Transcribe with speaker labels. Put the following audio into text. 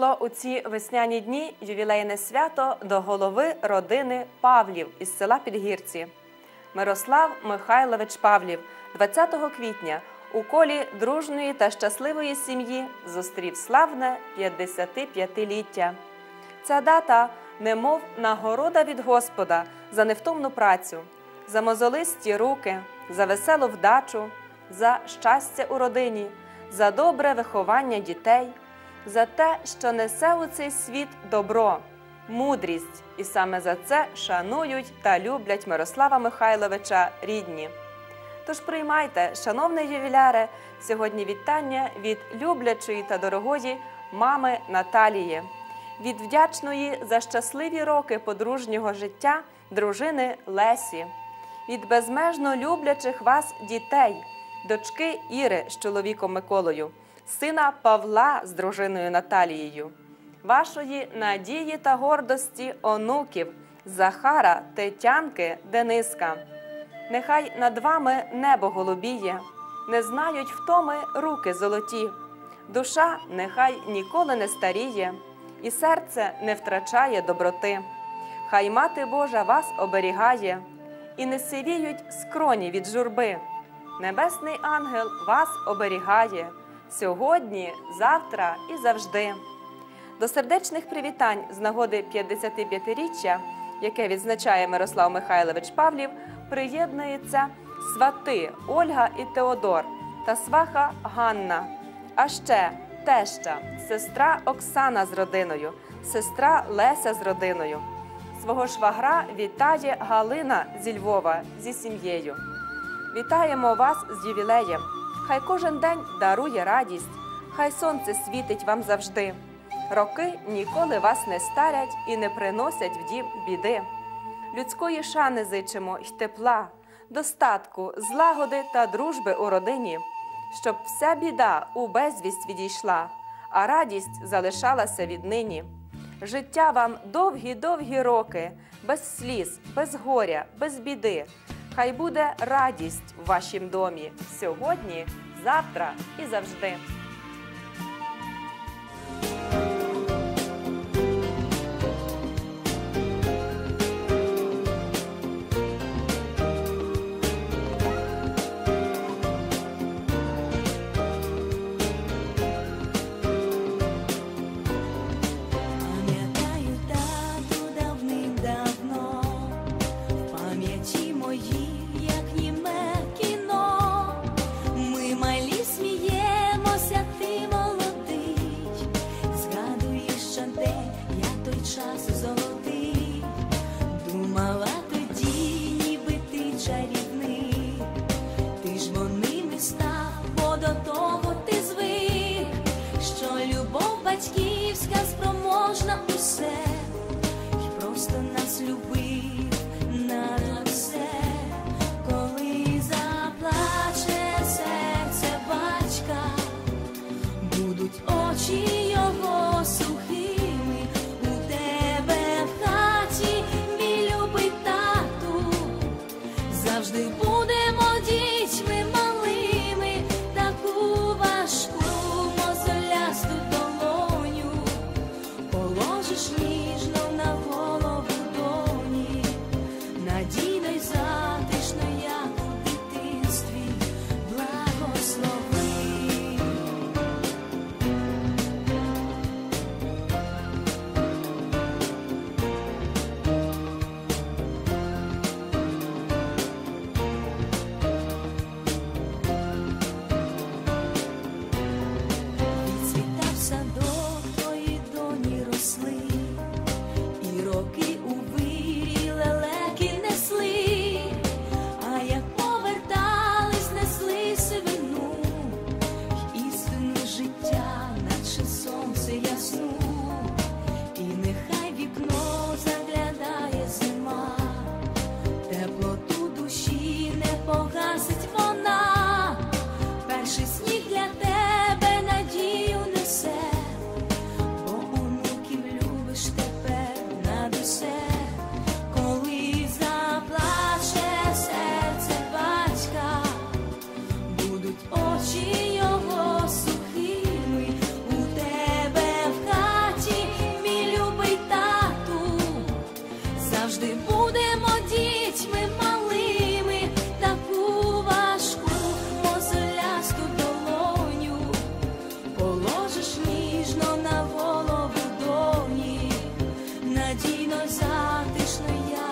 Speaker 1: Прийшло у ці весняні дні ювілейне свято до голови родини Павлів із села Підгірці. Мирослав Михайлович Павлів 20 квітня у колі дружної та щасливої сім'ї зустрів славне 55-ліття. Ця дата немов нагорода від Господа за невтомну працю, за мозолисті руки, за веселу вдачу, за щастя у родині, за добре виховання дітей, за те, що несе у цей світ добро, мудрість, і саме за це шанують та люблять Мирослава Михайловича рідні. Тож приймайте, шановне ювіляре, сьогодні вітання від люблячої та дорогої мами Наталії, від вдячної за щасливі роки подружнього життя дружини Лесі, від безмежно люблячих вас дітей, дочки Іри з чоловіком Миколою, сина Павла з дружиною Наталією, вашої надії та гордості онуків Захара, Тетянки, Дениска. Нехай над вами небо голубіє, не знають втоми руки золоті, душа нехай ніколи не старіє, і серце не втрачає доброти. Хай мати Божа вас оберігає, і не сивіють скроні від журби. Небесний ангел вас оберігає сьогодні, завтра і завжди. До сердечних привітань з нагоди 55-річчя, яке відзначає Мирослав Михайлович Павлів, приєднуються свати Ольга і Теодор та сваха Ганна, а ще теща, сестра Оксана з родиною, сестра Леся з родиною. Свого швагра вітає Галина зі Львова зі сім'єю. Вітаємо вас з ювілеєм! Хай кожен день дарує радість, хай сонце світить вам завжди. Роки ніколи вас не старять і не приносять в дім біди. Людської шани зичимо й тепла, достатку, злагоди та дружби у родині, щоб вся біда у безвість відійшла, а радість залишалася віднині. Життя вам довгі-довгі роки, без сліз, без горя, без біди. Хай буде радість в вашім домі сьогодні, завтра і завжди. жити будемо. надійно затишно я.